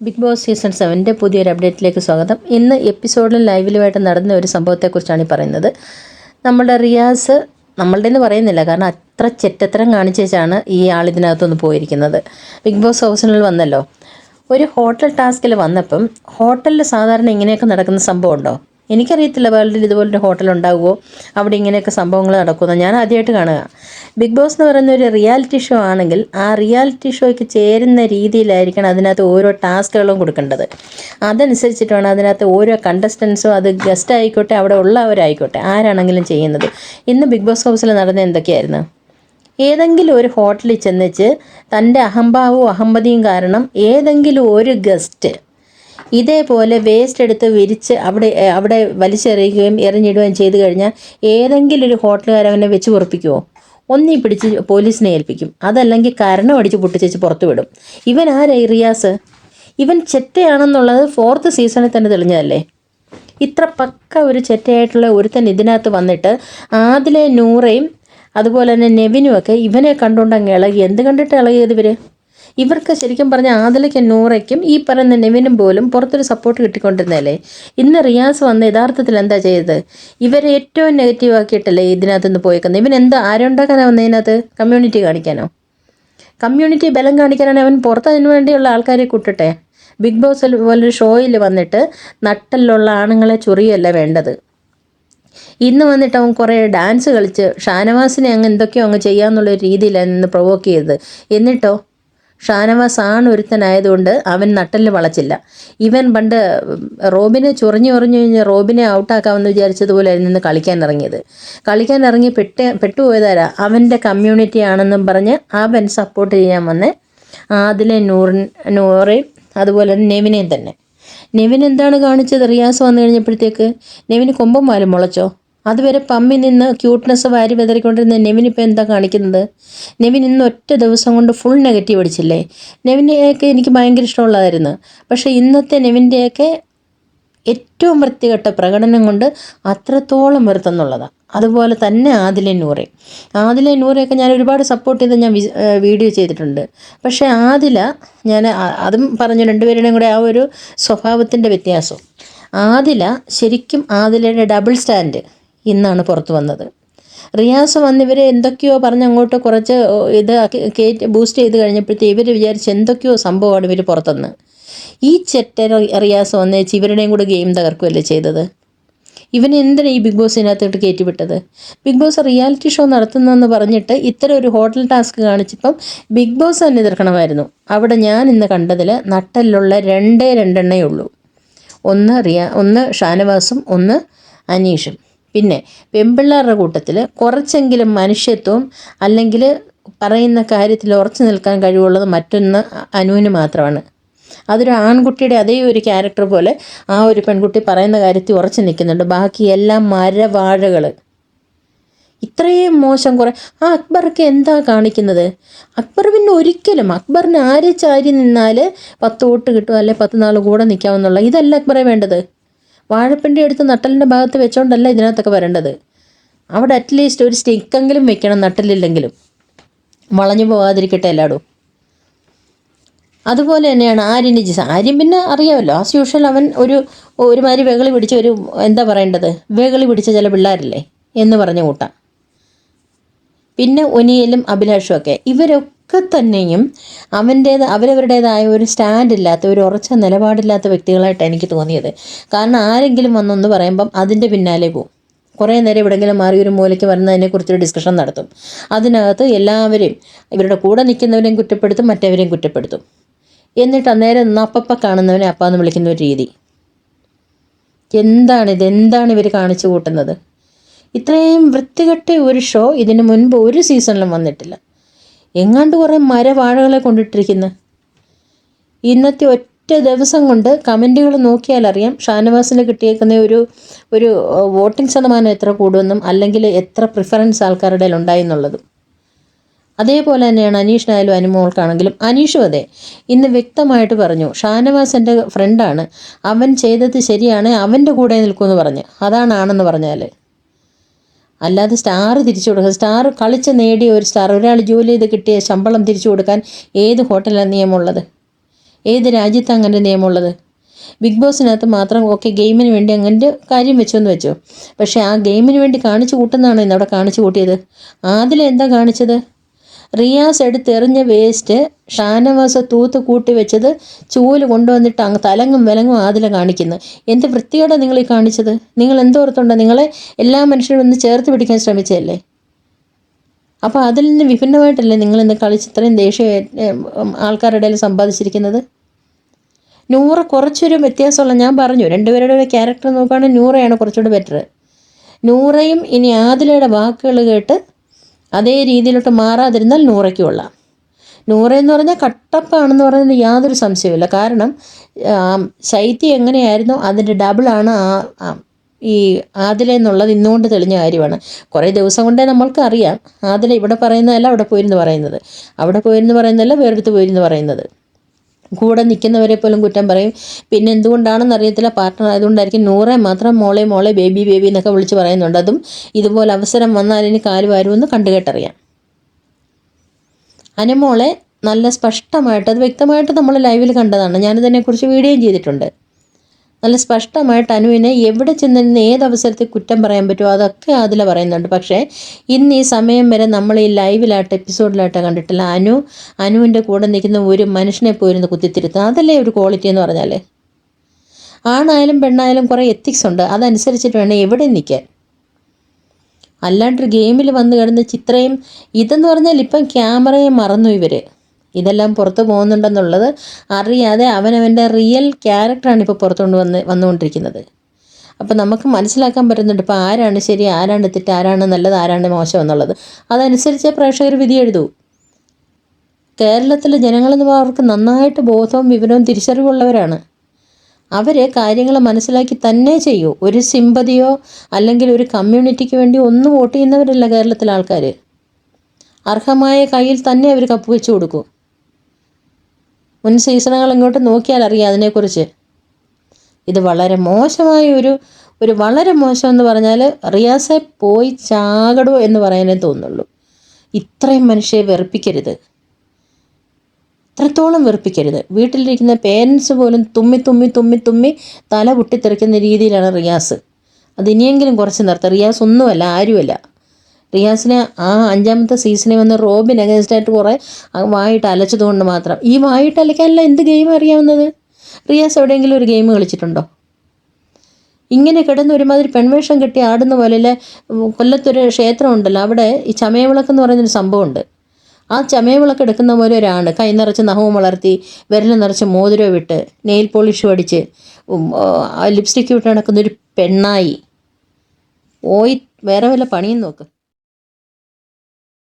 Big boss season സെവന്റെ പുതിയൊരു അപ്ഡേറ്റിലേക്ക് സ്വാഗതം. ഇന്ന് എപ്പിസോഡിൽ ലൈവിലുമായിട്ട് നടന്ന ഒരു സംഭവത്തെക്കുറിച്ചാണ് ഈ പറയുന്നത്. നമ്മുടെ റിയാസ് നമ്മളുടെ എന്ന് പറയുന്നില്ല കാരണം അത്ര ചെറ്റത്തരം കാണിച്ചേച്ചാണ് ഈ ആൾ ഇതിനകത്തുനിന്ന് പോയിരിക്കുന്നത്. ബിഗ് ബോസ് ഹൗസിനുള്ളിൽ വന്നല്ലോ. ഒരു ഹോട്ടൽ ടാസ്കിൽ വന്നപ്പം ഹോട്ടലിൽ സാധാരണ ഇങ്ങനെയൊക്കെ നടക്കുന്ന സംഭവം ഉണ്ടോ? എനിക്കറിയത്തില്ല വേൾഡിൽ ഇതുപോലൊരു ഹോട്ടൽ ഉണ്ടാകുമോ അവിടെ ഇങ്ങനെയൊക്കെ സംഭവങ്ങൾ നടക്കുന്നു. ഞാൻ ആദ്യമായിട്ട് കാണുക. ബിഗ് ബോസ് എന്ന് പറയുന്ന ഒരു റിയാലിറ്റി ഷോ ആണെങ്കിൽ ആ റിയാലിറ്റി ഷോയ്ക്ക് ചേരുന്ന രീതിയിലായിരിക്കണം അതിനകത്ത് ഓരോ ടാസ്കുകളും കൊടുക്കേണ്ടത്. അതനുസരിച്ചിട്ട് വേണം അതിനകത്ത് ഓരോ കണ്ടസ്റ്റൻസും അത് ഗസ്റ്റ് ആയിക്കോട്ടെ അവിടെ ഉള്ളവരായിക്കോട്ടെ ആരാണെങ്കിലും ചെയ്യുന്നത്. ഇന്ന് ബിഗ് ബോസ് ഹൗസിൽ നടന്ന എന്തൊക്കെയായിരുന്നു? ഏതെങ്കിലും ഒരു ഹോട്ടലിൽ ചെന്നിച്ച് തന്റെ അഹംഭാവവും അഹമ്മതിയും കാരണം ഏതെങ്കിലും ഒരു ഗസ്റ്റ് ഇതേപോലെ വേസ്റ്റ് എടുത്ത് വിരിച്ച് അവിടെ അവിടെ വലിച്ചെറിയുകയും എറിഞ്ഞിടുകയും ചെയ്തു കഴിഞ്ഞാൽ ഏതെങ്കിലും ഒരു ഹോട്ടലുകാർ അവനെ വെച്ച് ഉറപ്പിക്കുമോ ഒന്നീ പിടിച്ച് പോലീസിനെ ഏൽപ്പിക്കും. അതല്ലെങ്കിൽ കരണം അടിച്ച് പൊട്ടിച്ചേച്ച് പുറത്തു വിടും. ഇവൻ ആരാ ഈ റിയാസ്? ഇവൻ ചെറ്റയാണെന്നുള്ളത് ഫോർത്ത് സീസണിൽ തന്നെ തെളിഞ്ഞതല്ലേ? ഇത്ര പക്ക ഒരു ചെറ്റയായിട്ടുള്ള ഒരുത്തൻ ഇതിനകത്ത് വന്നിട്ട് ആദിലെ നൂറയും അതുപോലെ തന്നെ നെവിനും ഒക്കെ ഇവനെ കണ്ടുകൊണ്ട് അങ്ങ് ഇളകി. എന്ത് കണ്ടിട്ട് ഇളകിയത് ഇവർ ഇവർക്ക് ശരിക്കും പറഞ്ഞാൽ ആദിലയ്ക്കും നൂറയ്ക്കും ഈ പറയുന്ന നെവിനും പോലും പുറത്തൊരു സപ്പോർട്ട് കിട്ടിക്കൊണ്ടിരുന്നതല്ലേ? ഇന്ന് റിയാസ് വന്ന് യഥാർത്ഥത്തിൽ എന്താ ചെയ്തത്? ഇവരെ ഏറ്റവും നെഗറ്റീവ് ആക്കിയിട്ടല്ലേ ഇതിനകത്തുനിന്ന് പോയേക്കുന്നത്? ഇവൻ എന്താ ആരുണ്ടാക്കാനാ വന്നതിനകത്ത് കമ്മ്യൂണിറ്റി കാണിക്കാനോ? കമ്മ്യൂണിറ്റി ബലം കാണിക്കാനാണ് അവൻ പുറത്ത് അതിനു വേണ്ടിയുള്ള ആൾക്കാരെ കൂട്ടട്ടെ. ബിഗ് ബോസ് പോലൊരു ഷോയിൽ വന്നിട്ട് നട്ടലുള്ള ആണുങ്ങളെ ചൊറിയല്ല വേണ്ടത്. ഇന്ന് വന്നിട്ട് അവൻ കുറേ ഡാൻസ് കളിച്ച് ഷാനവാസിനെ അങ്ങ് എന്തൊക്കെയോ അങ്ങ് ചെയ്യാന്നുള്ള രീതിയിലാണ് ഇന്ന് പ്രൊവോക്ക് ചെയ്തത്. എന്നിട്ടോ? ഷാനവാസ് ആണ് ഒരുത്തനായതുകൊണ്ട് അവൻ നട്ടലിൽ വളച്ചില്ല. ഇവൻ പണ്ട് റോബിനെ ചൊറിഞ്ഞു ചൊറിഞ്ഞു കഴിഞ്ഞ് റോബിനെ ഔട്ടാക്കാമെന്ന് വിചാരിച്ചതുപോലെ നിന്ന് കളിക്കാൻ ഇറങ്ങിയത് കളിക്കാൻ ഇറങ്ങി പെട്ട് പെട്ടുപോയതാരാ? അവന്റെ കമ്മ്യൂണിറ്റി ആണെന്നും പറഞ്ഞ് അവൻ സപ്പോർട്ട് ചെയ്യാൻ വന്ന് ആദിലെ നൂറി നൂറേയും അതുപോലെ നെവിനെയും തന്നെ. നെവിൻ എന്താണ് കാണിച്ചത്? റിയാസ് വന്നു കഴിഞ്ഞപ്പോഴത്തേക്ക്? നെവിന് കൊമ്പം മുളച്ചോ? അതുവരെ പമ്മി നിന്ന് ക്യൂട്ട്നെസ് വാരി വിതറിക്കൊണ്ടിരുന്ന നെവിൻ ഇപ്പോൾ എന്താ കാണിക്കുന്നത്? നെവിൻ ഇന്ന് ഒറ്റ ദിവസം കൊണ്ട് ഫുൾ നെഗറ്റീവ് അടിച്ചില്ലേ? നെവിനെയൊക്കെ എനിക്ക് ഭയങ്കര ഇഷ്ടമുള്ളതായിരുന്നു. പക്ഷേ ഇന്നത്തെ നെവിന്റെയൊക്കെ ഏറ്റവും വൃത്തികെട്ട പ്രകടനം കൊണ്ട് അത്രത്തോളം വരുത്തുന്നുള്ളതാണ് അതുപോലെ തന്നെ ആദിലെ നൂറെ. ആദിലെ നൂറെയൊക്കെ ഞാൻ ഒരുപാട് സപ്പോർട്ട് ചെയ്ത് ഞാൻ വീഡിയോ ചെയ്തിട്ടുണ്ട്. പക്ഷേ ആദില ഞാൻ അതും പറഞ്ഞു രണ്ടുപേരുടെയും കൂടെ ആ ഒരു സ്വഭാവത്തിന്റെ വ്യത്യാസം. ആദില ശരിക്കും ആദിലയുടെ ഡബിൾ സ്റ്റാൻഡ് ഇന്നാണ് പുറത്തു വന്നത്. റിയാസ് വന്നിവരെ എന്തൊക്കെയോ പറഞ്ഞ് അങ്ങോട്ട് കുറച്ച് ഇത് കേറ്റ് ബൂസ്റ്റ് ചെയ്ത് കഴിഞ്ഞപ്പോഴത്തേ ഇവർ വിചാരിച്ച് എന്തൊക്കെയോ സംഭവമാണ് ഇവർ പുറത്തുനിന്ന്. ഈ ചെറ്റ റിയാസ് വന്നേച്ച് ഇവരുടെയും കൂടെ ഗെയിം തകർക്കുകയല്ലേ ചെയ്തത്? ഇവൻ എന്തിനാണ് ഈ ബിഗ് ബോസിനകത്തോട്ട് കയറ്റിവിട്ടത് ബിഗ് ബോസ് റിയാലിറ്റി ഷോ നടത്തുന്നതെന്ന് പറഞ്ഞിട്ട് ഇത്തരം ഒരു ഹോട്ടൽ ടാസ്ക് കാണിച്ചപ്പം ബിഗ് ബോസ് തന്നെ എതിർക്കണമായിരുന്നു. അവിടെ ഞാൻ ഇന്ന് കണ്ടതിൽ നട്ടലിലുള്ള രണ്ടേ രണ്ടെണ്ണേ ഉള്ളൂ. ഒന്ന് റിയ ഒന്ന് ഷാനവാസും ഒന്ന് അനീഷും. പിന്നെ പെമ്പിള്ളാരുടെ കൂട്ടത്തിൽ കുറച്ചെങ്കിലും മനുഷ്യത്വം അല്ലെങ്കിൽ പറയുന്ന കാര്യത്തിൽ ഉറച്ചു നിൽക്കാൻ കഴിവുള്ളത് മറ്റൊന്ന് അനുവിന് മാത്രമാണ്. അതൊരു ആൺകുട്ടിയുടെ അതേ ഒരു ക്യാരക്ടർ പോലെ ആ ഒരു പെൺകുട്ടി പറയുന്ന കാര്യത്തിൽ ഉറച്ചു നിൽക്കുന്നുണ്ട്. ബാക്കി എല്ലാം മരവാഴകൾ ഇത്രയും മോശം കുറേ ആ അക്ബർക്ക് എന്താ കാണിക്കുന്നത്? അക്ബർ പിന്നെ ഒരിക്കലും അക്ബറിന് ആരെ ചാരി നിന്നാൽ പത്ത് വോട്ട് കിട്ടും അല്ലെ പത്ത് നാൾ കൂടെ നിൽക്കാമെന്നുള്ള ഇതല്ല അക്ബറെ വേണ്ടത്. വാഴപ്പിണ്ടി എടുത്ത് നട്ടലിന്റെ ഭാഗത്ത് വെച്ചോണ്ടല്ല ഇതിനകത്തൊക്കെ വരേണ്ടത്. അവിടെ അറ്റ്ലീസ്റ്റ് ഒരു സ്റ്റിക്കെങ്കിലും വെക്കണം നട്ടലില്ലെങ്കിലും വളഞ്ഞു പോകാതിരിക്കട്ടെ എല്ലാടും അതുപോലെ തന്നെയാണ് ആര്യന്റെ ജിസ. ആര്യൻ പിന്നെ അറിയാമല്ലോ ആസ് യൂഷ്വൽ അവൻ ഒരു ഒരുമാതിരി വെകളി പിടിച്ച ഒരു എന്താ പറയേണ്ടത്? വെകളി പിടിച്ച ചില പിള്ളേരല്ലേ എന്ന് പറഞ്ഞ കൂട്ടാം. പിന്നെ ഒനിയലും അഭിലാഷും ഒക്കെ. ഇവരൊക്കെ തന്നെയും അവന്റേത് അവരവരുടേതായ ഒരു സ്റ്റാൻഡ് ഇല്ലാത്ത ഒരു ഉറച്ച നിലപാടില്ലാത്ത വ്യക്തികളായിട്ട് എനിക്ക് തോന്നിയത്. കാരണം ആരെങ്കിലും വന്നൊന്ന് പറയുമ്പം അതിന്റെ പിന്നാലെ പോകും കുറേ നേരം എവിടെയെങ്കിലും മാറി ഒരു മൂലയ്ക്ക് വരുന്നതിനെക്കുറിച്ചൊരു ഡിസ്കഷൻ നടത്തും. അതിനകത്ത് എല്ലാവരെയും ഇവരുടെ കൂടെ നിൽക്കുന്നവരെയും കുറ്റപ്പെടുത്തും മറ്റവരെയും കുറ്റപ്പെടുത്തും. എന്നിട്ട് അന്നേരം നപ്പപ്പ കാണുന്നവനെ അപ്പാന്ന് വിളിക്കുന്ന ഒരു രീതി. എന്താണിത് എന്താണ് ഇവർ കാണിച്ചു കൂട്ടുന്നത്? ഇത്രയും വൃത്തികെട്ട ഒരു ഷോ ഇതിന് മുൻപ് ഒരു സീസണിലും വന്നിട്ടില്ല. എങ്ങാണ്ട് കുറേ മരവാഴകളെ കൊണ്ടിട്ടിരിക്കുന്നു. ഇന്നത്തെ ഒറ്റ ദിവസം കൊണ്ട് കമന്റുകൾ നോക്കിയാൽ അറിയാം ഷാനവാസിന് കിട്ടിയേക്കുന്ന ഒരു ഒരു വോട്ടിംഗ് ശതമാനം എത്ര കൂടുമെന്നും അല്ലെങ്കിൽ എത്ര പ്രിഫറൻസ് ആൾക്കാരുടെ ഉണ്ടായി എന്നുള്ളതും. അതേപോലെ തന്നെയാണ് അനീഷിനായാലും അനുമോൾക്കാണെങ്കിലും അനീഷും അതെ. ഇന്ന് വ്യക്തമായിട്ട് പറഞ്ഞു ഷാനവാസ് എന്റെ ഫ്രണ്ടാണ് അവൻ ചെയ്തത് ശരിയാണ് അവന്റെ കൂടെ നിൽക്കുമെന്ന് പറഞ്ഞു. അതാണ് ആണെന്ന് പറഞ്ഞാൽ അല്ലാതെ സ്റ്റാർ തിരിച്ചു കൊടുക്കുക സ്റ്റാർ കളിച്ച് നേടിയ ഒരു സ്റ്റാർ ഒരാൾ ജോലി ചെയ്ത് കിട്ടിയ ശമ്പളം തിരിച്ചു കൊടുക്കാൻ ഏത് ഹോട്ടലാണ് നിയമമുള്ളത്? ഏത് രാജ്യത്താണ് അങ്ങനെ നിയമമുള്ളത്? ബിഗ് ബോസിനകത്ത് മാത്രം ഓക്കെ ഗെയിമിന് വേണ്ടി അങ്ങനെ കാര്യം വെച്ചോന്ന് വെച്ചോ. പക്ഷേ ആ ഗെയിമിന് വേണ്ടി കാണിച്ചു കൂട്ടുന്നതാണ് ഇന്ന് അവിടെ കാണിച്ചു കൂട്ടിയത്? ആദിലെന്താ കാണിച്ചത്? റിയാസ് എടുത്തെറിഞ്ഞ വേസ്റ്റ് ഷാനവാസ തൂത്ത് കൂട്ടി വെച്ചത് ചൂൽ കൊണ്ടുവന്നിട്ട് അങ്ങ് തലങ്ങും വിലങ്ങും ആദില കാണിക്കുന്നു. എന്ത് വൃത്തിയോടെ നിങ്ങൾ ഈ കാണിച്ചത്? നിങ്ങൾ എന്തോർത്തുണ്ടോ നിങ്ങളെ എല്ലാ മനുഷ്യരും ഒന്ന് ചേർത്ത് പിടിക്കാൻ ശ്രമിച്ചതല്ലേ? അപ്പോൾ അതിൽ നിന്ന് വിഭിന്നമായിട്ടല്ലേ നിങ്ങൾ ഇന്ന് കളിച്ച് ഇത്രയും ദേഷ്യം ആൾക്കാരുടെ ഇടയിൽ സമ്പാദിച്ചിരിക്കുന്നത്? നൂറ കുറച്ചൊരു വ്യത്യാസമുള്ള ഞാൻ പറഞ്ഞു രണ്ടുപേരുടെ ഒരു ക്യാരക്ടർ നോക്കുകയാണെങ്കിൽ നൂറയാണ് കുറച്ചുകൂടി ബെറ്റർ നൂറയും ഇനി ആദിലയുടെ വാക്കുകൾ കേട്ട് അതേ രീതിയിലോട്ട് മാറാതിരുന്നാൽ നൂറയ്ക്ക് കൊള്ളാം. നൂറ എന്ന് പറഞ്ഞാൽ കട്ടപ്പാണെന്ന് പറഞ്ഞതിന് യാതൊരു സംശയമില്ല കാരണം ശൈത്യം എങ്ങനെയായിരുന്നോ? അതിന്റെ ഡബിളാണ് ആ ഈ ആതില എന്നുള്ളത് ഇന്നുകൊണ്ട് തെളിഞ്ഞ കാര്യമാണ്. കുറേ ദിവസം കൊണ്ടേ നമ്മൾക്ക് അറിയാം. ആദില ഇവിടെ പറയുന്നതല്ല അവിടെ പോയിരുന്ന് പറയുന്നത്. അവിടെ പോയിരുന്ന് പറയുന്നതല്ല വേറെടുത്ത് പോയിരുന്ന് പറയുന്നത്. കൂടെ നിൽക്കുന്നവരെ പോലും കുറ്റം പറയും. പിന്നെ എന്തുകൊണ്ടാണെന്ന് അറിയത്തില്ല. പാർട്ട്ണർ ആയതുകൊണ്ടായിരിക്കും നൂറെ മാത്രം മോളെ മോളെ ബേബി ബേബി എന്നൊക്കെ വിളിച്ച് പറയുന്നുണ്ട്. അതും ഇതുപോലെ അവസരം വന്നാൽ ഇനി കാൽ വരുമെന്ന് കണ്ടുകേട്ടറിയാം. അനുമോളെ നല്ല സ്പഷ്ടമായിട്ട് അത് വ്യക്തമായിട്ട് നമ്മൾ ലൈവിൽ കണ്ടതാണ്. ഞാനിതിനെക്കുറിച്ച് വീഡിയോയും ചെയ്തിട്ടുണ്ട്. നല്ല സ്പഷ്ടമായിട്ട് അനുവിനെ എവിടെ ചെന്നിരുന്ന് ഏത് അവസരത്തിൽ കുറ്റം പറയാൻ പറ്റുമോ അതൊക്കെ അതിൽ പറയുന്നുണ്ട്. പക്ഷേ ഇന്ന് ഈ സമയം വരെ നമ്മൾ ഈ ലൈവിലായിട്ട് എപ്പിസോഡിലായിട്ട് കണ്ടിട്ടില്ല. അനു അനുവിന്റെ കൂടെ നിൽക്കുന്ന ഒരു മനുഷ്യനെ പോയിരുന്ന് കുത്തിത്തിരുത്തുക അതല്ലേ ഒരു ക്വാളിറ്റി എന്ന് പറഞ്ഞാൽ ആണായാലും പെണ്ണായാലും കുറേ എത്തിക്സ് ഉണ്ട്. അതനുസരിച്ചിട്ട് വേണം എവിടെ നിൽക്കാൻ. അല്ലാണ്ടൊരു ഗെയിമിൽ വന്നു കിടന്ന് ചിത്രയും ഇതെന്ന് പറഞ്ഞാൽ ഇപ്പം ക്യാമറയെ മറന്നു ഇവർ ഇതെല്ലാം പുറത്തു പോകുന്നുണ്ടെന്നുള്ളത് അറിയാതെ അവനവന്റെ റിയൽ ക്യാരക്ടറാണ് ഇപ്പോൾ പുറത്തുകൊണ്ട് വന്ന് വന്നുകൊണ്ടിരിക്കുന്നത്. അപ്പോൾ നമുക്ക് മനസ്സിലാക്കാൻ പറ്റുന്നുണ്ട് ഇപ്പോൾ ആരാണ് ശരി ആരാണ് തെറ്റ് ആരാണ് നല്ലത് ആരാണ് മോശം എന്നുള്ളത്. അതനുസരിച്ച് പ്രേക്ഷകർ വിധി എഴുതൂ. കേരളത്തിലെ ജനങ്ങളെന്ന് അവർക്ക് നന്നായിട്ട് ബോധവും വിവരവും തിരിച്ചറിവുള്ളവരാണ്. അവർ കാര്യങ്ങൾ മനസ്സിലാക്കി തന്നെ ചെയ്യൂ. ഒരു സിമ്പതിയോ അല്ലെങ്കിൽ ഒരു കമ്മ്യൂണിറ്റിക്ക് വേണ്ടി ഒന്നും വോട്ട് ചെയ്യുന്നവരല്ല കേരളത്തിലെ ആൾക്കാർ അർഹമായ കയ്യിൽ തന്നെ അവർ കപ്പ് വെച്ച് കൊടുക്കൂ. മുൻ സീസണുകൾ ഇങ്ങോട്ട് നോക്കിയാൽ അറിയാം അതിനെക്കുറിച്ച്. ഇത് വളരെ മോശമായ ഒരു ഒരു വളരെ മോശം എന്ന് പറഞ്ഞാൽ റിയാസെ പോയി ചാകടോ എന്ന് പറയാനേ തോന്നുള്ളൂ ഇത്രയും മനുഷ്യരെ വെറുപ്പിക്കരുത്. ഇത്രത്തോളം വെറുപ്പിക്കരുത്. വീട്ടിലിരിക്കുന്ന പേരൻസ് പോലും തുമ്മി തുമ്മി തുമ്മി തുമ്മി തല പൊട്ടിത്തെറിക്കുന്ന രീതിയിലാണ് റിയാസ്. അത് ഇനിയെങ്കിലും കുറച്ച് നിർത്തുക റിയാസ് ഒന്നുമല്ല ആരുമല്ല. റിയാസിനെ ആ അഞ്ചാമത്തെ സീസണിൽ വന്ന് റോബിൻ അഗേൻസ്റ്റായിട്ട് കുറേ ആ വായിട്ട് അലച്ചതുകൊണ്ട് മാത്രം. ഈ വായിട്ട് അലക്കാനുള്ള എന്ത് ഗെയിം അറിയാവുന്നത്? റിയാസ് എവിടെയെങ്കിലും ഒരു ഗെയിം കളിച്ചിട്ടുണ്ടോ? ഇങ്ങനെ കിടന്ന് ഒരുമാതിരി പെൺവേഷം കെട്ടി ആടുന്ന പോലെ കൊല്ലത്തൊരു ക്ഷേത്രമുണ്ടല്ലോ അവിടെ ഈ ചമയവിളക്ക് എന്ന് പറയുന്നൊരു സംഭവമുണ്ട്. ആ ചമയവിളക്ക് എടുക്കുന്ന പോലെ ഒരാണ്. കൈ നിറച്ച് നഖവും വളർത്തി വിരൽ നിറച്ച് മോതിരം വിട്ട് നെയിൽ പോളിഷ് അടിച്ച് ലിപ്സ്റ്റിക്ക് വിട്ട് നടക്കുന്ന ഒരു പെണ്ണായി. പോയി വേറെ വല്ല പണിയും നോക്ക്.